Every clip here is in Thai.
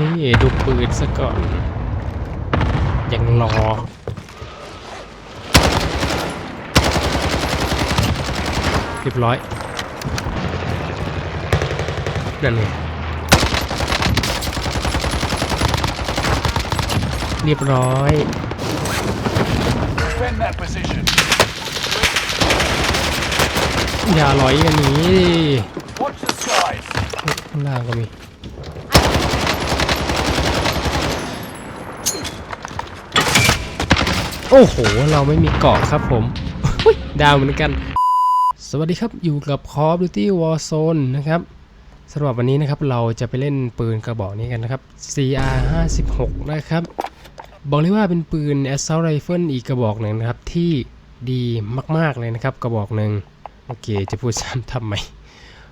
นี่ดูปืนซะก่อน ยังรอเรียบร้อยนั่นไงเรียบร้อย Defend that position. อย่าลอยกันนี้ดิ Watch the skies. ข้างล่างก็มี โอ้โห เราไม่มีเกาะครับผมอุ๊ยดาวเหมือนกัน สวัสดีครับอยู่กับ Call of Duty Warzone นะครับสำหรับวันนี้นะครับเราจะไปเล่นปืนกระบอกนี้กันนะครับ CR 56นะครับ บอกเลยว่าเป็นปืน Assault Rifle อีกกระบอกหนึ่งนะครับ ที่ดีมาก ๆ เลยนะครับ กระบอกหนึ่งโอเค จะพูดซ้ำทำไม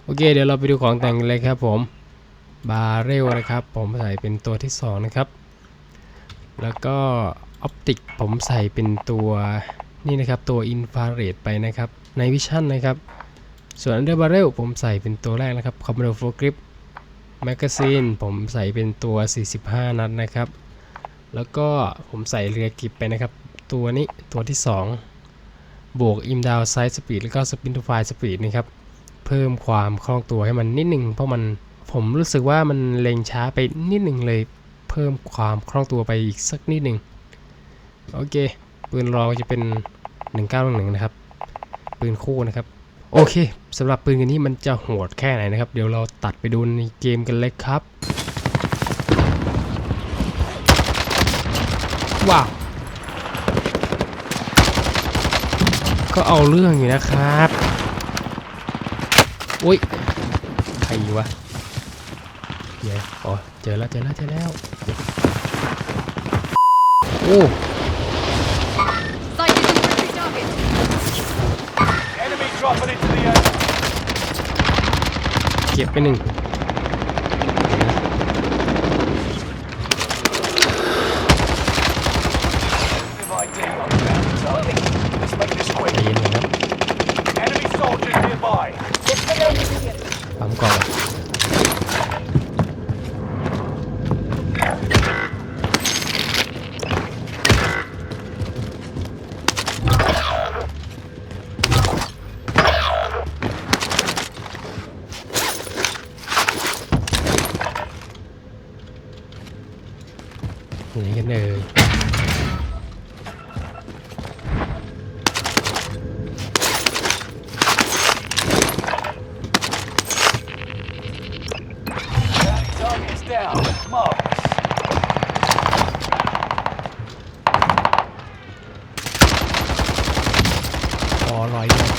โอเค เดี๋ยวเราไปดูของแต่งกันเลยครับผมบาเรลนะครับ ผมใส่เป็นตัวที่ 2 นะครับ แล้วก็ ออปติกผมใส่เป็นตัวนี่นะครับตัวอินฟราเรดไปนะครับในวิชั่นนะครับ ส่วนอันเดอร์บาเรลผมใส่เป็นตัวแรกนะครับคอมมานโดโฟกริปแมกกาซีนผมใส่เป็นตัว 45 นัดนะครับ แล้วก็ผมใส่เรือกิบไปนะครับ ตัวนี้ตัวที่ 2 บวกอิมดาวไซส์สปีดแล้วก็สปินทูไฟสปีดนะครับ เพิ่มความคล่องตัวให้มันนิดหนึ่งเพราะมันผมรู้สึกว่ามันเล็งช้าไปนิดหนึ่งเลย เพิ่มความคล่องตัวไปอีกสักนิดหนึ่ง โอเค ปืนรองจะเป็น 1911นะครับ ปืนคู่นะครับ โอเคสำหรับปืนกันนี้มันจะโหดแค่ไหนนะครับ เดี๋ยวเราตัดไปดูในเกมกันเลยครับ ว้าว ก็เอาเรื่องอยู่นะครับอุ้ย ใครวะเดี๋ยวอ๋อ เจอแล้ว เจอแล้ว เจอแล้ว โอ้ Sighted infantry target. Enemy dropping into the air. เก็บไปหนึ่ง กันเอ่ย Bounty target's down. Mark. อ๋อลอยเลย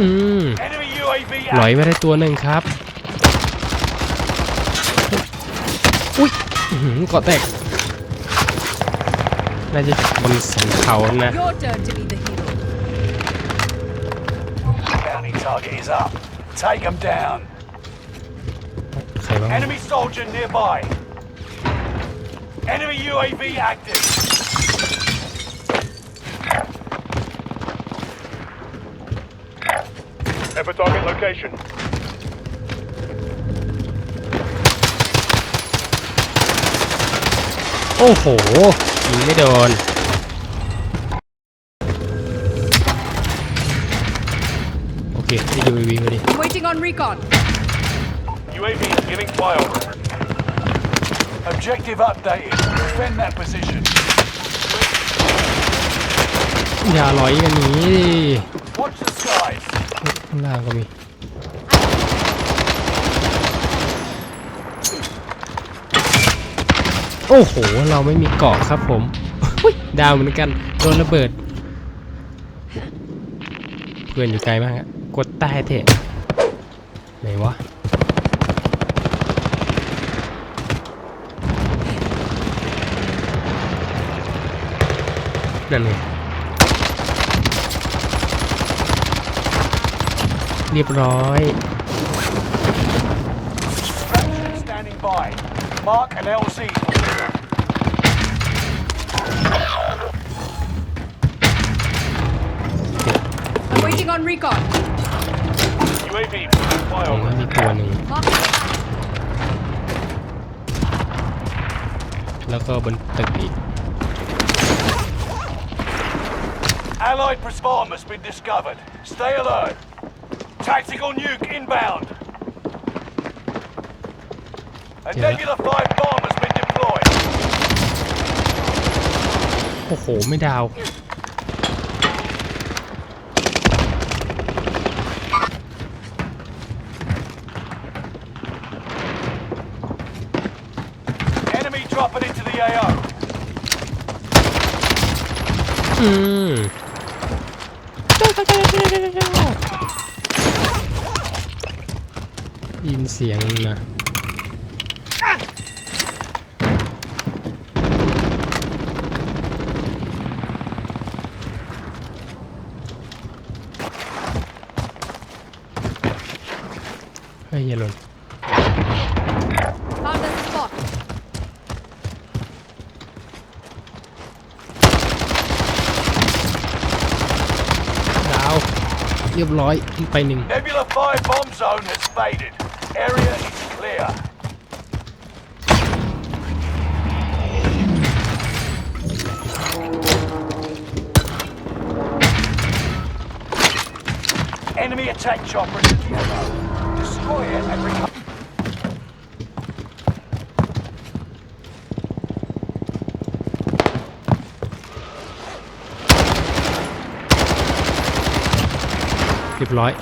อืม Enemy UAV หลอย active. ไปได้ตัวหนึ่งครับ อุ้ยอื้อหือ เกาะแตก น่าจะจากบนสันเขานะ Your turn to be the hero. Bounty target is up. Take them down. ใครบ้าง Enemy soldier nearby. Enemy UAV active. Ever โอ้โหยิงไม่โดน โอเคได้ดูวีพอดี I'm waiting on recon. UAV is giving flyover. Objective updated. Defend that position. อย่าลอยกันนี้ดิ Watch the skies. ข้างล่างก็มี โอ้โห เราไม่มีเกาะครับผมอุ๊ยดาวเหมือนกัน โดนระเบิด เพื่อนอยู่ไกลมากอะกดใต้เถอะไหนวะนั่นไงเรียบร้อย Fraction standing by. Mark and LZ. recon. UAV flyover. มีตัวหนึ่ง แล้วก็บนตึกอีก Allied Prismar has been discovered. Stay alert. Tactical nuke inbound. A Nebula 5 bomb has been deployed. Oh, โอ้โห ไม่ดาว อืมยินเสียงนะเฮ้ยอย่าหล่น เรียบร้อยไปหนึ่ง Nebula 5 bomb zone has faded. Area is clear. Enemy attack chopper at the AO. Destroy it and recover. รียบร้อย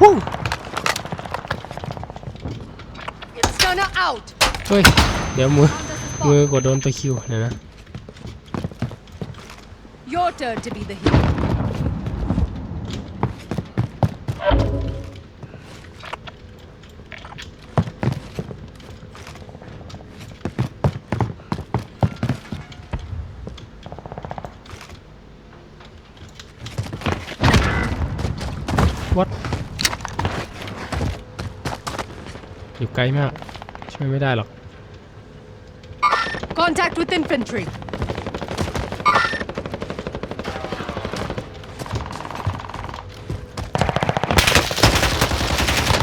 วู้ Stunner out. เฮ้ย เดี๋ยวมือ มือกดโดนตัวคิวเดี๋ยวนะ วัดอยู่ไกลมาก ช่วยไม่ได้หรอก Contact with infantry.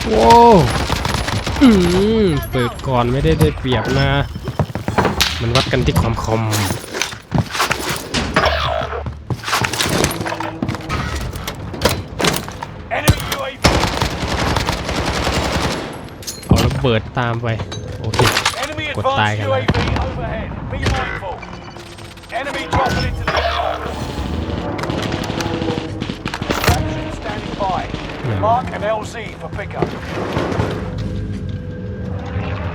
โว้วอืมเปิดก่อนไม่ได้ได้เปรียบนะ มันวัดกันที่ความคม เอาระเบิดตามไป โอเค Enemy What advanced tag am I? UAV overhead. Be mindful. Enemy dropping into the AO. Action standing by. Yeah. Mark an LZ for pickup.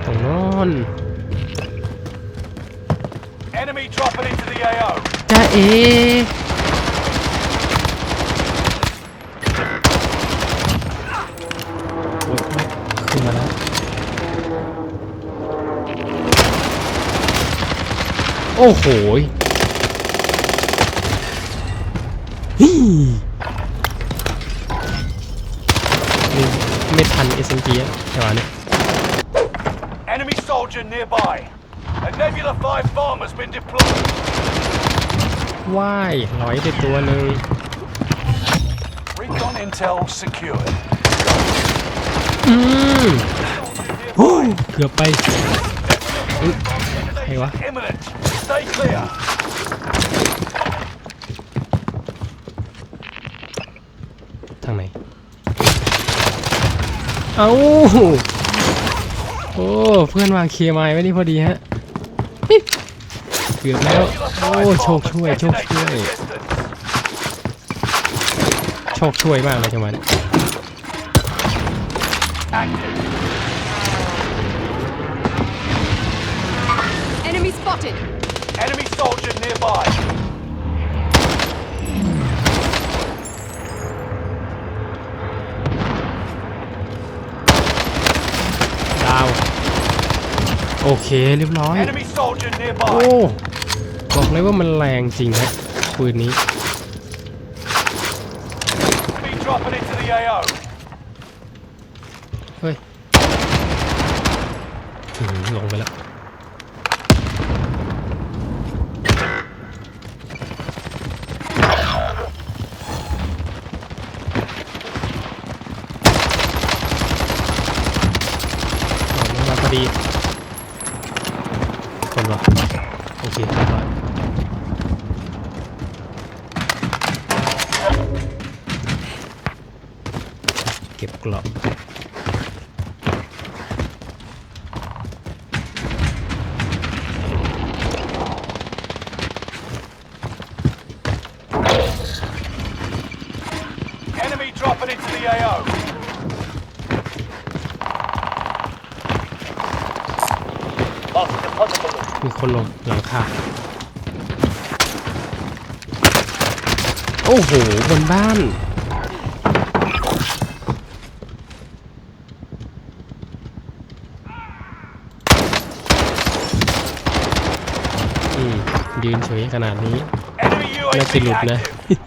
ตรงโน้น Enemy dropping into the AO. จ้าเอ โอ้โหยฮี่นี่ไม่ทัน SMG อะจังหวะนี้ Enemy soldier nearby. A Nebula 5 bomb has been deployed. ว่ายหลอยได้ตัวหนึ่ง Recon intel secured. อืมโอ้ยเกือบไปอุ๊ยใครวะ Imminent. Stay clear. ทางไหน เอาโอ้ เพื่อนวางเคมายไว้นี่พอดีฮะฮิเกือบแล้ว โอ้ โชคช่วย โชคช่วย โชคช่วยมากเลยจังหวะนี้ Active. Enemy spotted. Enemy soldier nearby. ดาวโอเคเรียบร้อย Enemy soldier โอ้ nearby. บอกเลยว่ามันแรงจริงฮะปืนนี้ Be dropping into the AO. เฮ้ยอื้อหือลงไปแล้ว โอเคเรียบร้อยเก็บกรอบ Enemy dropping into the AO. มีคนลงหลังคาโอ้โห บนบ้าน อืม ยืนเฉยขนาดนี้ Enemy น่าจะห UAV ลุดนะ active.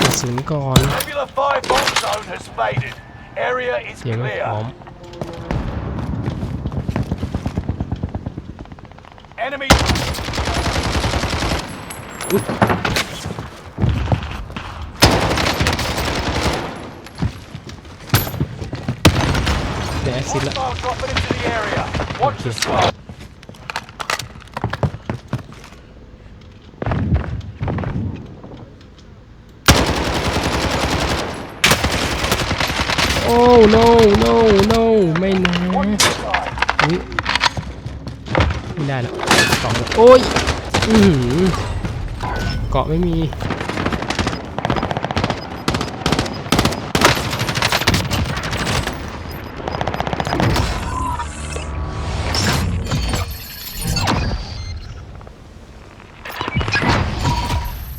กระสุนก่อน Nebula 5 bomb zone has faded. Area is เสียงไม่พร้อ clear. ม Enemy ได้แอสซิดแล้ว hostile dropping into the area. Watch the smoke. โอ้ no no no ไม่นะ Watch the side. อุ๊ย ไม่ได้แล้วเกาะหมดโอ้ยอืเกาะไม่มี